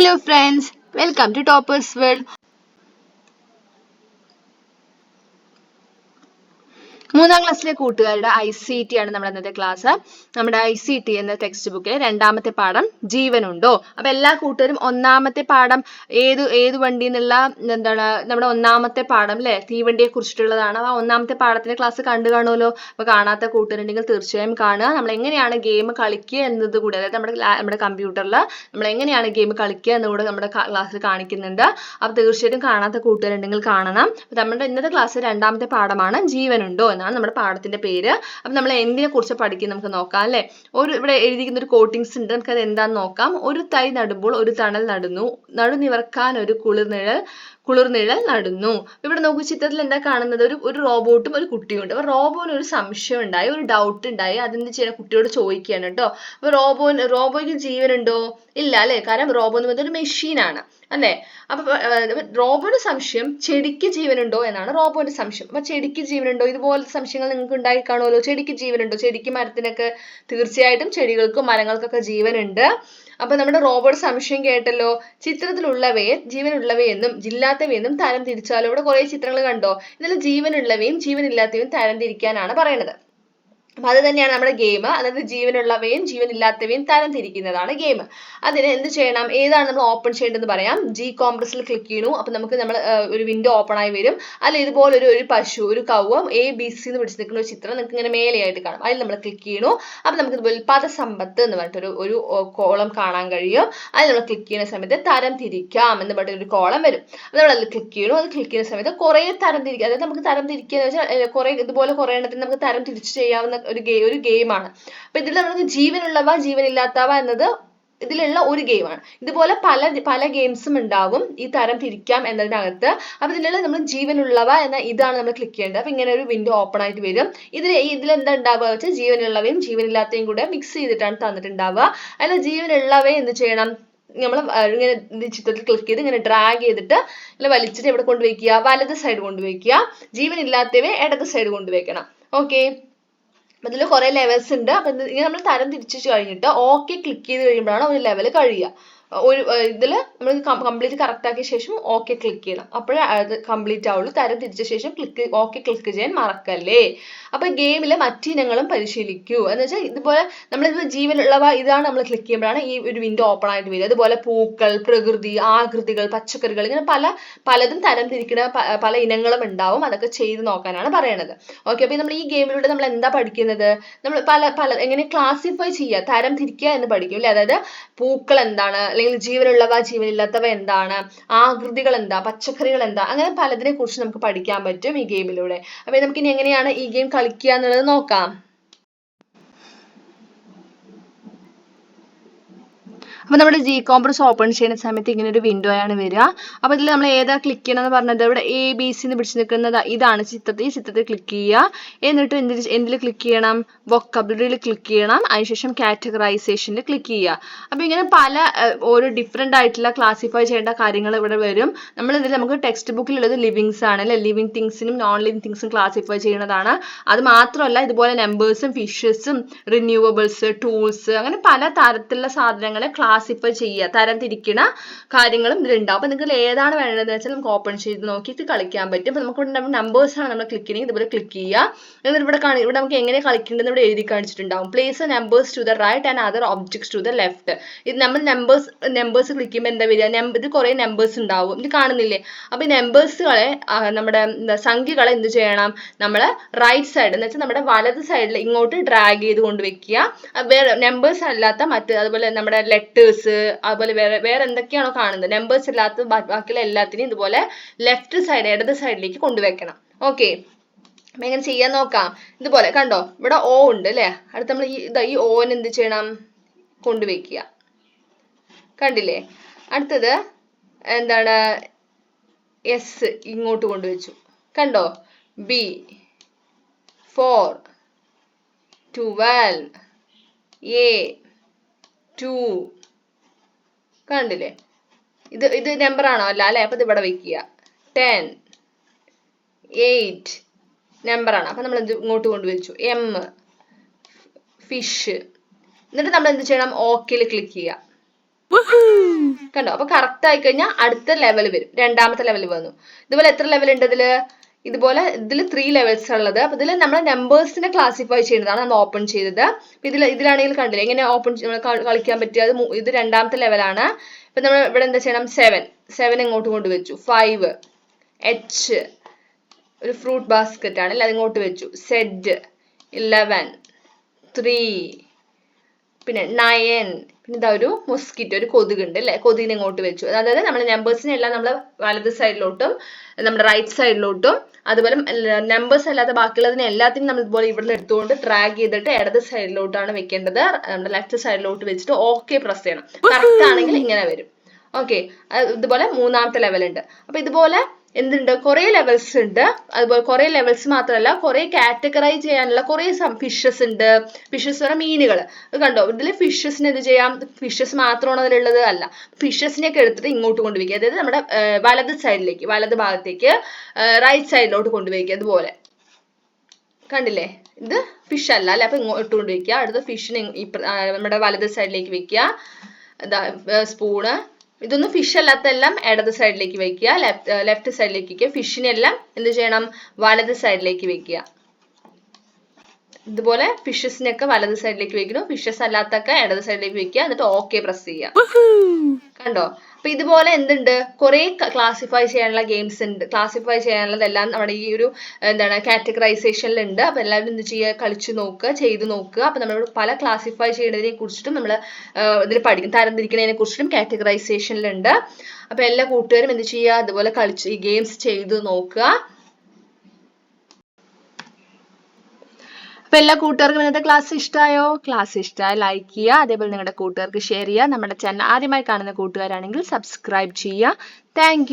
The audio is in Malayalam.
Hello friends, welcome to Topper's World. മൂന്നാം ക്ലാസ്സിലെ കൂട്ടുകാരുടെ ഐ സി ടി ആണ് നമ്മുടെ ഇന്നത്തെ ക്ലാസ് നമ്മുടെ ഐ സി ടി എന്ന ടെക്സ്റ്റ് ബുക്കിലെ രണ്ടാമത്തെ പാഠം ജീവനുണ്ടോ? അപ്പൊ എല്ലാ കൂട്ടുകാരും ഒന്നാമത്തെ പാഠം ഏത് ഏത് വണ്ടി എന്നുള്ള എന്താണ് നമ്മുടെ ഒന്നാമത്തെ പാഠം അല്ലെ തീവണ്ടിയെ കുറിച്ചിട്ടുള്ളതാണ്. ആ ഒന്നാമത്തെ പാഠത്തിന്റെ ക്ലാസ് കണ്ടു കാണുമല്ലോ? അപ്പൊ കാണാത്ത കൂട്ടുകാരുണ്ടെങ്കിൽ തീർച്ചയായും കാണുക. നമ്മൾ എങ്ങനെയാണ് ഗെയിം കളിക്കുക എന്നത് കൂടെ അതായത് നമ്മുടെ നമ്മുടെ കമ്പ്യൂട്ടറിൽ നമ്മൾ എങ്ങനെയാണ് ഗെയിം കളിക്കുക എന്ന് കൂടെ നമ്മുടെ ക്ലാസ്സിൽ കാണിക്കുന്നുണ്ട്. അപ്പൊ തീർച്ചയായിട്ടും കാണാത്ത കൂട്ടുകാരുണ്ടെങ്കിൽ കാണണം. നമ്മുടെ ഇന്നത്തെ ക്ലാസ് രണ്ടാമത്തെ പാഠമാണ് ജീവനുണ്ടോ എന്നാണ് നമ്മുടെ പാഠത്തിന്റെ പേര്. അപ്പൊ നമ്മൾ എന്തിനെ കുറിച്ച് പഠിക്കും നമുക്ക് നോക്കാം അല്ലെ? ഒരു ഇവിടെ എഴുതിയിരിക്കുന്ന ഒരു കോട്ടിങ്സ് ഉണ്ട്. നമുക്ക് അത് എന്താന്ന് നോക്കാം. ഒരു തൈ നടുമ്പോൾ ഒരു തണൽ നടുന്നു. നടുനിവർക്കാൻ ഒരു കുളിർനിഴൽ. കുളിർനിഴൽ നടുന്നു. ഇവിടെ നോക്കൂ ചിത്രത്തിൽ എന്താ കാണുന്നത്? ഒരു ഒരു റോബോട്ടും ഒരു കുട്ടിയും ഉണ്ട് അപ്പൊ റോബോന് ഒരു സംശയം ഉണ്ടായി ഒരു ഡൗട്ട് ഉണ്ടായി. അതെന്ത് ചെയ്യണം കുട്ടിയോട് ചോദിക്കുകയാണ് കേട്ടോ. അപ്പൊ റോബോന് റോബോയ്ക്ക് ജീവനുണ്ടോ? ഇല്ല അല്ലെ? കാരണം റോബോ എന്ന് പറയുന്നത് ഒരു മെഷീനാണ് അല്ലേ? അപ്പൊ റോബോന് സംശയം ചെടിക്ക് ജീവനുണ്ടോ എന്നാണ് റോബോന്റെ സംശയം. അപ്പൊ ചെടിക്ക് ജീവനുണ്ടോ? ഇതുപോലത്തെ സംശയങ്ങൾ നിങ്ങൾക്ക് ഉണ്ടായി കാണുമല്ലോ. ചെടിക്ക് ജീവനുണ്ടോ? ചെടിക്ക് മരത്തിനൊക്കെ തീർച്ചയായിട്ടും ചെടികൾക്കും മരങ്ങൾക്കൊക്കെ ജീവനുണ്ട്. അപ്പൊ നമ്മുടെ റോബോട്ട് സംശയം കേട്ടല്ലോ. ചിത്രത്തിലുള്ളവയെ ജീവനുള്ളവയെന്നും ഇല്ലാത്തവയെന്നും തരം തിരിച്ചാലോ ഇവിടെ കുറെ ചിത്രങ്ങൾ കണ്ടോ? ഇതിൽ ജീവനുള്ളവയും ജീവനില്ലാത്തവയും തരം തിരിക്കാനാണ് പറയുന്നത്. അപ്പൊ അത് തന്നെയാണ് നമ്മുടെ ഗെയിം അതായത് ജീവനുള്ളവയും ജീവനില്ലാത്തവയും തരം തിരിക്കുന്നതാണ് ഗെയിം അതിന് എന്ത് ചെയ്യണം? ഏതാണ് നമ്മൾ ഓപ്പൺ ചെയ്യേണ്ടതെന്ന് പറയാം. ജി കോംപ്രസിൽ ക്ലിക്ക് ചെയ്യണു. അപ്പൊ നമുക്ക് നമ്മൾ ഒരു വിൻഡോ ഓപ്പൺ ആയി വരും. അല്ല ഇതുപോലെ ഒരു പശു ഒരു കൗവം എ ബി സി എന്ന് പിടിച്ച് നിൽക്കുന്ന ഒരു ചിത്രം നിങ്ങൾക്ക് ഇങ്ങനെ മേലെയായിട്ട് കാണും. അതിൽ നമ്മൾ ക്ലിക്ക് ചെയ്യണു. അപ്പൊ നമുക്ക് ഇതുപോലെ പദസമ്പത്ത് എന്ന് പറഞ്ഞിട്ട് ഒരു കോളം കാണാൻ കഴിയും. അതിൽ നമ്മൾ ക്ലിക്ക് ചെയ്യുന്ന സമയത്ത് തരം തിരിക്കാം എന്ന് പറഞ്ഞിട്ട് ഒരു കോളം വരും. അപ്പൊ നമ്മൾ അതിൽ ക്ലിക്ക് ചെയ്യണു. അത് ക്ലിക്ക് ചെയ്യുന്ന സമയത്ത് കുറെ തരം തിരിക്കുക അതായത് നമുക്ക് തരം തിരിക്കുക എന്ന് വെച്ചാൽ കുറെ ഇതുപോലെ കുറെ എണ്ണത്തിന് നമുക്ക് തരം തിരിച്ചു ചെയ്യാവുന്ന ഒരു ഗെയിം ഒരു ഗെയിമാണ്. അപ്പൊ ഇതിൽ നമുക്ക് ജീവനുള്ളവ ജീവനില്ലാത്തവ എന്നത് ഇതിലുള്ള ഒരു ഗെയിമാണ്. ഇതുപോലെ പല പല ഗെയിംസും ഉണ്ടാകും ഈ തരം തിരിക്കാം എന്നതിനകത്ത്. അപ്പൊ ഇതിലുള്ള നമ്മൾ ജീവനുള്ളവ എന്ന ഇതാണ് നമ്മൾ ക്ലിക്ക് ചെയ്യേണ്ടത്. അപ്പൊ ഇങ്ങനെ ഒരു വിൻഡോ ഓപ്പൺ ആയിട്ട് വരും. ഇതിൽ ഇതിൽ എന്താ ഉണ്ടാവുക വെച്ചാൽ ജീവനുള്ളവയും ജീവനില്ലാത്തവയും കൂടെ മിക്സ് ചെയ്തിട്ടാണ് തന്നിട്ടുണ്ടാവുക. അല്ല ജീവനുള്ളവയെ എന്ത് ചെയ്യണം? നമ്മൾ ഇങ്ങനെ ചിത്രത്തിൽ ക്ലിക്ക് ചെയ്ത് ഇങ്ങനെ ഡ്രാഗ് ചെയ്തിട്ട് ഇങ്ങനെ വലിച്ചിട്ട് എവിടെ കൊണ്ടുവയ്ക്കുക വലത് സൈഡ് കൊണ്ടുവയ്ക്കുക ജീവനില്ലാത്തവയെ ഇടത് സൈഡ് കൊണ്ടുവയ്ക്കണം ഓക്കെ അതിൽ കുറെ ലെവൽസ് ഉണ്ട് അപ്പൊ ഇങ്ങനെ നമ്മൾ തരം തിരിച്ചു കഴിഞ്ഞിട്ട് ഓക്കെ ക്ലിക്ക് ചെയ്ത് കഴിയുമ്പോഴാണ് ഒരു ലെവൽ കഴിയുക. ഒരു ഇതിൽ നമ്മൾ കംപ്ലീറ്റ് കറക്റ്റ് ആക്കിയ ശേഷം ഓക്കെ ക്ലിക്ക് ചെയ്യണം. അപ്പോഴേ അത് കംപ്ലീറ്റ് ആവുള്ളൂ. തരം തിരിച്ച ശേഷം ക്ലിക്ക് ഓക്കെ ക്ലിക്ക് ചെയ്യാൻ മറക്കല്ലേ? അപ്പൊ ഗെയിമിലെ മറ്റിനങ്ങളും പരിശീലിക്കൂ. എന്ന് വെച്ചാൽ ഇതുപോലെ നമ്മളിത് ജീവനുള്ളവ ഇതാണ് നമ്മൾ ക്ലിക്ക് ചെയ്യുമ്പോഴാണ് ഈ ഒരു വിൻഡോ ഓപ്പൺ ആയിട്ട് വരിക. അതുപോലെ പൂക്കൾ പ്രകൃതി ആകൃതികൾ പച്ചക്കറികൾ ഇങ്ങനെ പല പലതും തരം തിരിക്കുന്ന പല ഇനങ്ങളും ഉണ്ടാവും. അതൊക്കെ ചെയ്ത് നോക്കാനാണ് പറയണത്. ഓക്കെ അപ്പൊ നമ്മൾ ഈ ഗെയിമിലൂടെ നമ്മൾ എന്താ പഠിക്കുന്നത്? നമ്മൾ പല പല എങ്ങനെ ക്ലാസിഫൈ ചെയ്യുക? തരം തിരിക്കുക എന്ന് പഠിക്കും അല്ലേ? അതായത് പൂക്കൾ എന്താണ്? അല്ലെങ്കിൽ ജീവനുള്ളവ ജീവനില്ലാത്തവ എന്താണ്? ആകൃതികൾ എന്താ? പച്ചക്കറികൾ എന്താ? അങ്ങനെ പലതിനെ കുറിച്ച് നമുക്ക് പഠിക്കാൻ പറ്റും ഈ ഗെയിമിലൂടെ അപ്പൊ നമുക്കിനി എങ്ങനെയാണ് ഈ ഗെയിം കളിക്കുക എന്നുള്ളത് നോക്കാം. അപ്പൊ നമ്മൾ ജി കോംപ്രസ് ഓപ്പൺ ചെയ്യുന്ന സമയത്ത് ഇങ്ങനെ ഒരു വിൻഡോ ആണ് വരിക. അപ്പോൾ ഇതിൽ നമ്മൾ ഏതാ ക്ലിക്ക് ചെയ്യണം എന്ന് പറഞ്ഞത് ഇവിടെ എ ബി സി എന്ന് പിടിച്ച് നിൽക്കുന്നത് ഇതാണ് ചിത്രത്തിൽ. ഈ ചിത്രത്തിൽ ക്ലിക്ക് ചെയ്യുക. എന്നിട്ട് എന്തിൽ എന്തിൽ ക്ലിക്ക് ചെയ്യണം? വൊക്കബിലറിയിൽ ക്ലിക്ക് ചെയ്യണം. അതിനുശേഷം കാറ്റഗറൈസേഷനിൽ ക്ലിക്ക് ചെയ്യുക. അപ്പോൾ ഇങ്ങനെ പല ഓരോ ഡിഫറെന്റ് ആയിട്ടുള്ള ക്ലാസിഫൈ ചെയ്യേണ്ട കാര്യങ്ങൾ ഇവിടെ വരും. നമ്മൾ ഇതിൽ നമുക്ക് ടെക്സ്റ്റ് ബുക്കിലുള്ളത് ലിവിങ്സ് ആണ് അല്ലെ? ലിവിങ് തിങ്സിനും നോൺ ലിവിങ് തിങ്സും ക്ലാസിഫൈ ചെയ്യുന്നതാണ്. അത് മാത്രമല്ല ഇതുപോലെ നമ്പേഴ്സും ഫിഷസും റിന്യൂവബിൾസ് ടൂൾസ് അങ്ങനെ പല തരത്തിലുള്ള സാധനങ്ങളെ ക്ലാസിഫൈ ചെയ്യുക. തരം തിരിക്കണ കാര്യങ്ങളും ഇതിലുണ്ടാവും അപ്പൊ നിങ്ങൾക്ക് ഏതാണ് വേണ്ടതെന്ന് വെച്ചാൽ നമുക്ക് ഓപ്പൺ ചെയ്ത് നോക്കിയിട്ട് കളിക്കാൻ പറ്റും. അപ്പൊ നമുക്ക് ഇവിടെ നമ്പേഴ്സ് ആണ് നമ്മൾ ക്ലിക്ക് ചെയ്യുന്നത് ഇതുപോലെ ക്ലിക്ക് ചെയ്യുക. എന്നിട്ട് ഇവിടെ കാണി ഇവിടെ നമുക്ക് എങ്ങനെ കളിക്കേണ്ടതെന്ന് ഇവിടെ എഴുതി കാണിച്ചിട്ടുണ്ടാവും. Place numbers to the right and other objects to the left ഇത് നമ്മൾ നമ്പേഴ്സ് നമ്പേഴ്സ് ക്ലിക്ക് ചെയ്യുമ്പോൾ എന്താ വരിക? ഇത് കുറേ നമ്പേഴ്സ് ഉണ്ടാവും. ഇത് കാണുന്നില്ലേ? അപ്പൊ ഈ നമ്പേഴ്സുകളെ നമ്മുടെ സംഖ്യകളെ എന്ത് ചെയ്യണം? നമ്മൾ റൈറ്റ് സൈഡ് എന്ന് വെച്ചാൽ നമ്മുടെ വലത് സൈഡിൽ ഇങ്ങോട്ട് ഡ്രാഗ് ചെയ്ത് കൊണ്ട് വെക്കുക. വേറെ നമ്പേഴ്സ് അല്ലാത്ത മറ്റ് അതുപോലെ നമ്മുടെ ലെറ്റേഴ്സ് അതുപോലെ വേറെ വേറെ എന്തൊക്കെയാണോ കാണുന്നത്? നമ്പേഴ്സ് ഇല്ലാത്ത ബാക്കിയുള്ള എല്ലാത്തിനെയും ഇതുപോലെ ലെഫ്റ്റ് സൈഡ് ഇടത് സൈഡിലേക്ക് കൊണ്ടുവെക്കണം. ഓക്കെ അപ്പൊ എങ്ങനെ ചെയ്യാൻ നോക്കാം. ഇതുപോലെ കണ്ടോ? ഇവിടെ ഓ ഉണ്ട് അല്ലേ? അടുത്ത് നമ്മൾ ഈ ഇതാ ഈ ഓന് എന്ത് ചെയ്യണം? കൊണ്ടുവയ്ക്കുക. കണ്ടില്ലേ? അടുത്തത് എന്താണ്? എസ് ഇങ്ങോട്ട് കൊണ്ടുവച്ചു. കണ്ടോ? B four twelve A two കണ്ടില്ലേ? ഇത് ഇത് നമ്പർ ആണോ? അല്ല അല്ലേ? അപ്പൊ ഇത് ഇവിടെ വെക്കുക. ടെൻ എയ്റ്റ് നമ്പർ ആണ്. അപ്പൊ നമ്മൾ എന്ത് ഇങ്ങോട്ട് കൊണ്ടുവച്ചു. എം ഫിഷ് എന്നിട്ട് നമ്മൾ എന്ത് ചെയ്യണം? ഓക്കിൽ ക്ലിക്ക് ചെയ്യുക. കണ്ടോ? അപ്പൊ കറക്റ്റ് ആയി കഴിഞ്ഞാൽ അടുത്ത ലെവൽ വരും. രണ്ടാമത്തെ ലെവൽ വന്നു. ഇതുപോലെ എത്ര ലെവൽ ഉണ്ട് ഇതിൽ? ഇതുപോലെ ഇതിൽ ത്രീ ലെവൽസ് ഉള്ളത് അപ്പൊ ഇതിൽ നമ്മൾ നമ്പേഴ്സിനെ ക്ലാസിഫൈ ചെയ്യുന്നതാണ് നമ്മൾ ഓപ്പൺ ചെയ്തത്. ഇതിൽ ഇതിലാണെങ്കിൽ കണ്ടില്ലേ എങ്ങനെ ഓപ്പൺ കളിക്കാൻ പറ്റിയ അത് ഇത് രണ്ടാമത്തെ ലെവലാണ് ഇപ്പൊ നമ്മൾ ഇവിടെ എന്താ ചെയ്യണം? സെവൻ സെവൻ ഇങ്ങോട്ട് കൊണ്ടുവച്ചു. ഫൈവ് എച്ച് ഒരു ഫ്രൂട്ട് ബാസ്ക്കറ്റ് ആണ്. അല്ലേ? അതിങ്ങോട്ട് വെച്ചു. സെഡ് ഇലവൻ ത്രീ പിന്നെ നയൻ പിന്നെ ഇതാ ഒരു മൊസ്കിറ്റോ ഒരു കൊതുകുണ്ട് അല്ലെ കൊതുകിനെ ഇങ്ങോട്ട് വെച്ചു. അതായത് നമ്മൾ നമ്പേഴ്സിനെ എല്ലാം നമ്മൾ വലത് സൈഡിലോട്ടും നമ്മുടെ റൈറ്റ് സൈഡിലോട്ടും അതുപോലെ നമ്പേഴ്സ് അല്ലാത്ത ബാക്കിയുള്ളതിനെ എല്ലാത്തിനും നമ്മൾ ഇതുപോലെ ഇവിടെ എടുത്തുകൊണ്ട് ഡ്രാഗ് ചെയ്തിട്ട് ഇടത് സൈഡിലോട്ടാണ് വെക്കേണ്ടത്. നമ്മുടെ ലെഫ്റ്റ് സൈഡിലോട്ട് വെച്ചിട്ട് ഓക്കെ പ്രസ് ചെയ്യണം. കറക്റ്റ് ആണെങ്കിൽ ഇങ്ങനെ വരും. ഓക്കെ ഇതുപോലെ മൂന്നാമത്തെ ലെവൽ ഉണ്ട്. അപ്പൊ ഇതുപോലെ എന്തുണ്ട്? കുറെ ലെവൽസ് ഉണ്ട്. അതുപോലെ കുറെ ലെവൽസ് മാത്രമല്ല കുറെ കാറ്റഗറൈ ചെയ്യാനുള്ള കുറെ ഫിഷസ് ഉണ്ട്. ഫിഷസ് പറഞ്ഞാൽ മീനുകൾ കണ്ടോ? ഇതിൽ ഫിഷസിന് എന്ത് ചെയ്യാം? ഫിഷസ് മാത്രമാണ് അതിലുള്ളത് അല്ല. ഫിഷസിനെ ഒക്കെ എടുത്തിട്ട് ഇങ്ങോട്ട് കൊണ്ടുപോയിക്കുക അതായത് നമ്മുടെ വലത് സൈഡിലേക്ക് വലത് ഭാഗത്തേക്ക് റൈറ്റ് സൈഡിലോട്ട് കൊണ്ടുപോയിക്കുക അതുപോലെ കണ്ടില്ലേ? ഇത് ഫിഷ് അല്ല അല്ലെ? അപ്പൊ ഇങ്ങോട്ട് കൊണ്ട് അടുത്ത ഫിഷിനെ നമ്മുടെ വലത് സൈഡിലേക്ക് വെക്കുക. സ്പൂണ് ഇതൊന്നും ഫിഷ് അല്ലാത്തെല്ലാം ഇടത് സൈഡിലേക്ക് വെക്കുക. ലെഫ്റ്റ് സൈഡിലേക്ക് വെക്കുക ഫിഷിനെല്ലാം എന്ത് ചെയ്യണം? വലത് സൈഡിലേക്ക് വെക്കുക. ഇതുപോലെ ഫിഷസിനൊക്കെ വലത് സൈഡിലേക്ക് വെക്കണം ഫിഷസ് അല്ലാത്തൊക്കെ ഇടത് സൈഡിലേക്ക് വെക്കുക. എന്നിട്ട് ഓക്കെ പ്രസ് ചെയ്യുക. കണ്ടോ? അപ്പൊ ഇതുപോലെ എന്തുണ്ട്? കുറെ ക്ലാസിഫൈ ചെയ്യാനുള്ള ഗെയിംസ് ഉണ്ട്. ക്ലാസിഫൈ ചെയ്യാനുള്ളതെല്ലാം നമ്മുടെ ഈ ഒരു എന്താണ് കാറ്റഗറൈസേഷനിൽ ഉണ്ട് അപ്പൊ എല്ലാവരും എന്ത് ചെയ്യുക? കളിച്ചു നോക്കുക ചെയ്തു നോക്കുക. അപ്പൊ നമ്മൾ പല ക്ലാസിഫൈ ചെയ്യുന്നതിനെ കുറിച്ചിട്ടും നമ്മൾ ഇതിൽ പഠിക്കും തരംതിരിക്കുന്നതിനെ കുറിച്ചിട്ടും കാറ്റഗറൈസേഷനിലുണ്ട് അപ്പൊ എല്ലാ കൂട്ടുകാരും എന്ത് ചെയ്യുക? അതുപോലെ കളിച്ച് ഈ ഗെയിംസ് ചെയ്തു നോക്കുക. അപ്പൊ എല്ലാ കൂട്ടുകാർക്കും ഇന്നത്തെ ക്ലാസ് ഇഷ്ടമായോ ക്ലാസ് ഇഷ്ടമായ ലൈക്ക് ചെയ്യുക. അതേപോലെ നിങ്ങളുടെ കൂട്ടുകാർക്ക് ഷെയർ ചെയ്യുക. നമ്മുടെ ചാനൽ ആദ്യമായി കാണുന്ന കൂട്ടുകാരാണെങ്കിൽ സബ്സ്ക്രൈബ് ചെയ്യുക. താങ്ക്